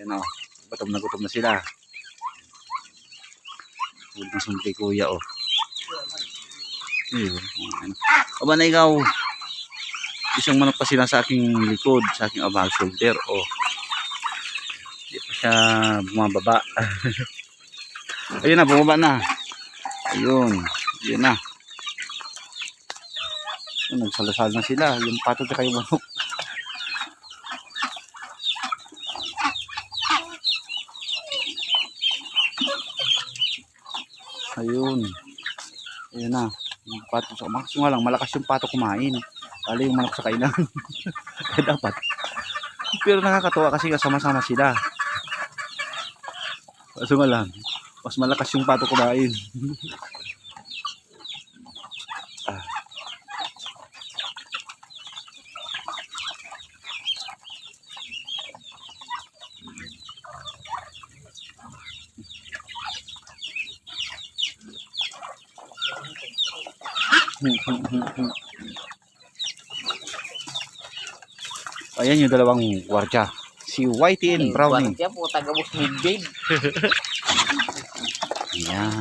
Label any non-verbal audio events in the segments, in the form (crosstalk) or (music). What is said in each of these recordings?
Yan o. Gutom na gutom na sila. Huwag na sumpi kuya o. Ayun. ano. Aba na ikaw. Isang manok pa sila sa aking likod, sa aking abang shoulder. O. Hindi pa siya bumababa. (laughs) Ayun na, bumaba na. Ayun. Ayun na. Nagsalasal na sila. Yung pato at yung manok. Ayun. Ayun na. Yung pato sa kaso nga lang, malakas yung pato kumain. Lalo yung manok sa kainan. (laughs) Kaya dapat. Pero nakakatuwa kasi kasama-sama sila. Kaso nga lang, mas malakas yung pato kumain. (laughs) Ayan yung dalawang gwardiya. Si Whitey and Brownie. Siya po, taga-bus midgrade. Ayan.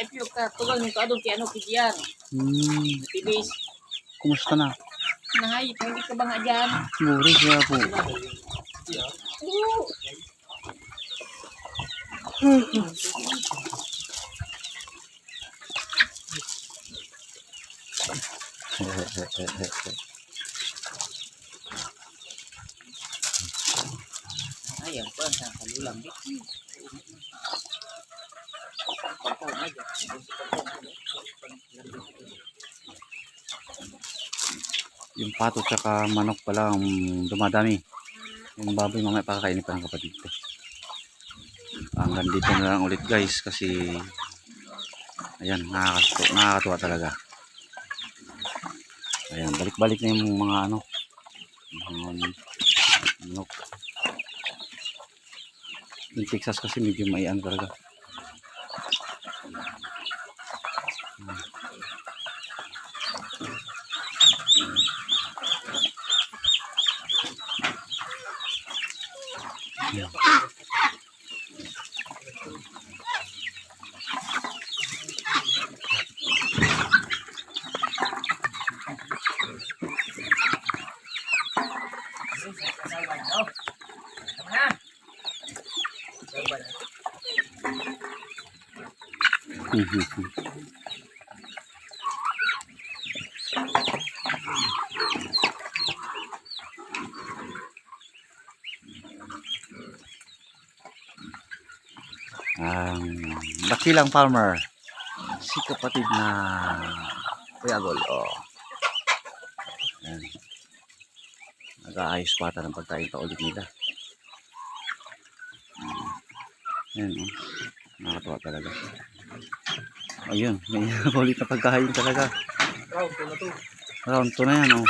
Ay, piyo ka, tugal nito, adong kaya ano, kitiyan. Hmm, Tibis, kumusta na? nahay, hindi ka ba nga dyan? Buri siya po. Ayan po, sa kalulang bit. yung pato tsaka manok pala ang dumadami. Yung baboy mamaya pakakainin pa ng kapatid ko. Hanggang dito na lang ulit guys kasi ayan nakakatuwa, nakakatuwa talaga. Ayan balik-balik na yung mga ano mga manok. Yung Texas kasi medyo maian talaga. Mm-hmm. Ang bakilang farmer si kapatid na Kuya Gol oh. Ayan. nag-aayos pa ata ng pagkain pa ulit nila Ayan, oh. nakakatuwa talaga ayun may (laughs) ulit na pagkain talaga Round ko na to. round 2 na yan oh.